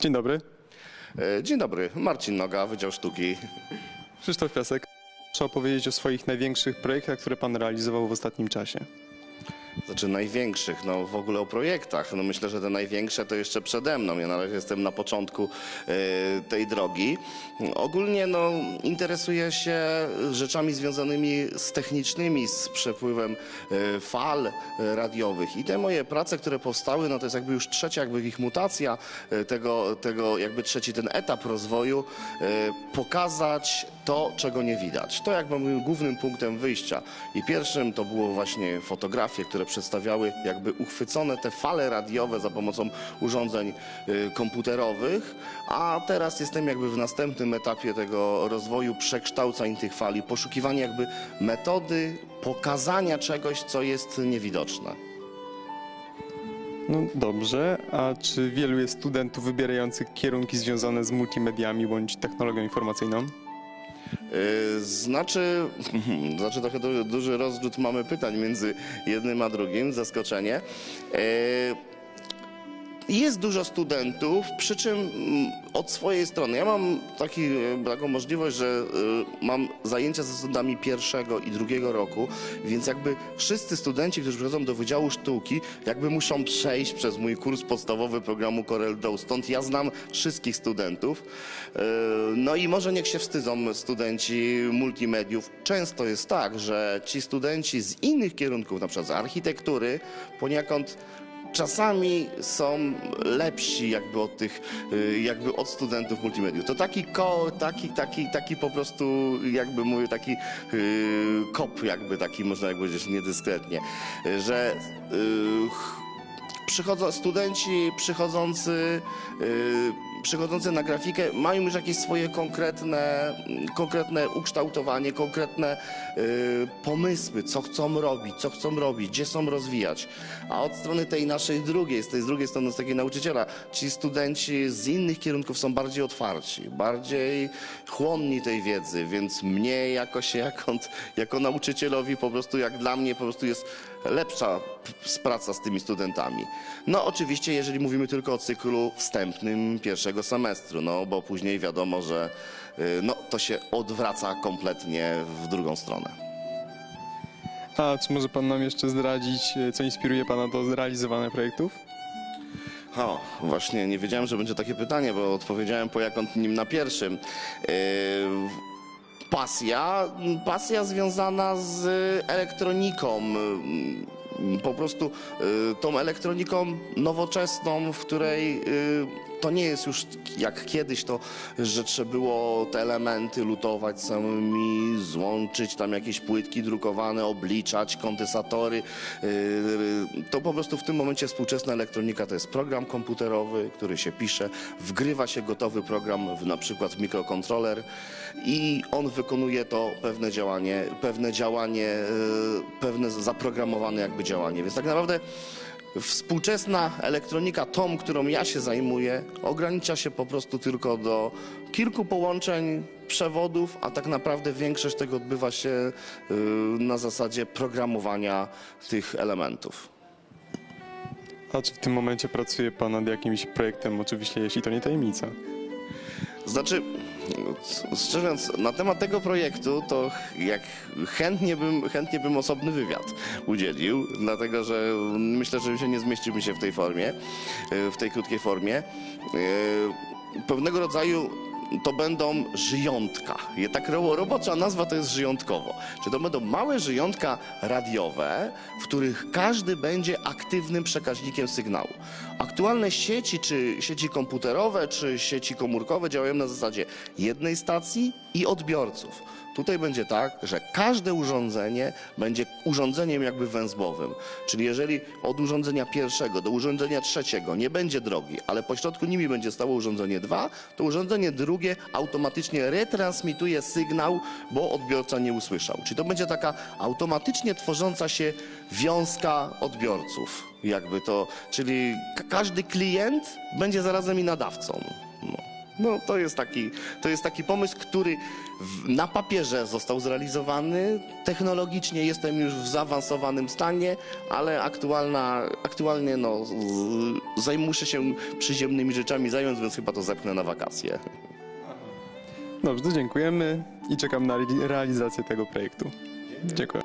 Dzień dobry. E, Dzień dobry, Marcin Noga, Wydział Sztuki. Krzysztof Piasek. Proszę opowiedzieć o swoich największych projektach, które pan realizował w ostatnim czasie. Znaczy największych, no w ogóle o projektach. No myślę, że te największe to jeszcze przede mną. Ja na razie jestem na początku e, tej drogi. Ogólnie no interesuję się rzeczami związanymi z technicznymi, z przepływem e, fal e, radiowych. I te moje prace, które powstały, no to jest jakby już trzecia jakby ich mutacja, e, tego, tego jakby trzeci ten etap rozwoju, e, pokazać to, czego nie widać. To jakby moim głównym punktem wyjścia. I pierwszym to było właśnie fotografie, które przedstawiały jakby uchwycone te fale radiowe za pomocą urządzeń y, komputerowych, a teraz jestem jakby w następnym etapie tego rozwoju przekształcań tych fali, poszukiwania jakby metody pokazania czegoś, co jest niewidoczne. No dobrze, a czy wielu jest studentów wybierających kierunki związane z multimediami bądź technologią informacyjną? Yy, Znaczy, znaczy trochę du- duży rozrzut mamy pytań między jednym a drugim, zaskoczenie. Jest dużo studentów, przy czym mm, od swojej strony. Ja mam taki, e, taką możliwość, że e, mam zajęcia ze studentami pierwszego i drugiego roku, więc jakby wszyscy studenci, którzy przychodzą do Wydziału Sztuki, jakby muszą przejść przez mój kurs podstawowy programu Corel Draw. Stąd ja znam wszystkich studentów. E, No i może niech się wstydzą studenci multimediów. Często jest tak, że ci studenci z innych kierunków, na przykład z architektury, poniekąd czasami są lepsi jakby od tych, y, jakby od studentów multimediów. To taki ko, taki, taki, taki po prostu, jakby mówię, taki y, kop, jakby taki, można jakby powiedzieć niedyskretnie, że y, ch- przychodzą studenci przychodzący, y, przychodzący na grafikę mają już jakieś swoje konkretne, konkretne ukształtowanie, konkretne y, pomysły, co chcą robić, co chcą robić, gdzie chcą rozwijać. A od strony tej naszej drugiej, z tej drugiej strony, z takiej nauczyciela, ci studenci z innych kierunków są bardziej otwarci, bardziej chłonni tej wiedzy, więc mnie jako się, jako, jako nauczycielowi po prostu, jak dla mnie po prostu jest lepsza praca z tymi studentami. No oczywiście, jeżeli mówimy tylko o cyklu wstępnym pierwszego semestru, no bo później wiadomo, że y, no, to się odwraca kompletnie w drugą stronę. A czy może pan nam jeszcze zdradzić, e, co inspiruje pana do zrealizowania projektów? O, właśnie nie wiedziałem, że będzie takie pytanie, bo odpowiedziałem poniekąd nim na pierwszym. Yy, pasja, pasja związana z elektroniką. Po prostu yy, tą elektroniką nowoczesną, w której yy, to nie jest już jak kiedyś to, że trzeba było te elementy lutować samymi, złączyć tam jakieś płytki drukowane, obliczać, kondensatory. Yy, To po prostu w tym momencie współczesna elektronika to jest program komputerowy, który się pisze, wgrywa się gotowy program w na przykład mikrokontroler i on wykonuje to pewne działanie, pewne działanie, yy, pewne zaprogramowane jakby działanie. Więc tak naprawdę Współczesna elektronika, tą, którą ja się zajmuję, ogranicza się po prostu tylko do kilku połączeń przewodów, a tak naprawdę większość tego odbywa się y, na zasadzie programowania tych elementów. A czy w tym momencie pracuje pan nad jakimś projektem, oczywiście jeśli to nie tajemnica? Znaczy, szczerze mówiąc, na temat tego projektu to jak chętnie bym, chętnie bym osobny wywiad udzielił, dlatego że myślę, że się nie zmieściłbym się w tej formie, y, w tej krótkiej formie. Y, Pewnego rodzaju to będą żyjątka. Tak ro- robocza nazwa to jest żyjątkowo. Czy to będą małe żyjątka radiowe, w których każdy będzie aktywnym przekaźnikiem sygnału. Aktualne sieci, czy sieci komputerowe, czy sieci komórkowe działają na zasadzie jednej stacji i odbiorców. Tutaj będzie tak, że każde urządzenie będzie urządzeniem jakby węzłowym. Czyli jeżeli od urządzenia pierwszego do urządzenia trzeciego nie będzie drogi, ale pośrodku nimi będzie stało urządzenie 2, to urządzenie drugie automatycznie retransmituje sygnał, bo odbiorca nie usłyszał. Czyli to będzie taka automatycznie tworząca się wiązka odbiorców. Jakby to, czyli ka- każdy klient będzie zarazem i nadawcą. No. To jest taki, to jest taki pomysł, który w, na papierze został zrealizowany. Technologicznie jestem już w zaawansowanym stanie, ale aktualna, aktualnie no, z, zajmuję się przyziemnymi rzeczami zająć, więc chyba to zepchnę na wakacje. Dobrze, dziękujemy i czekam na re- realizację tego projektu. Dziękuję.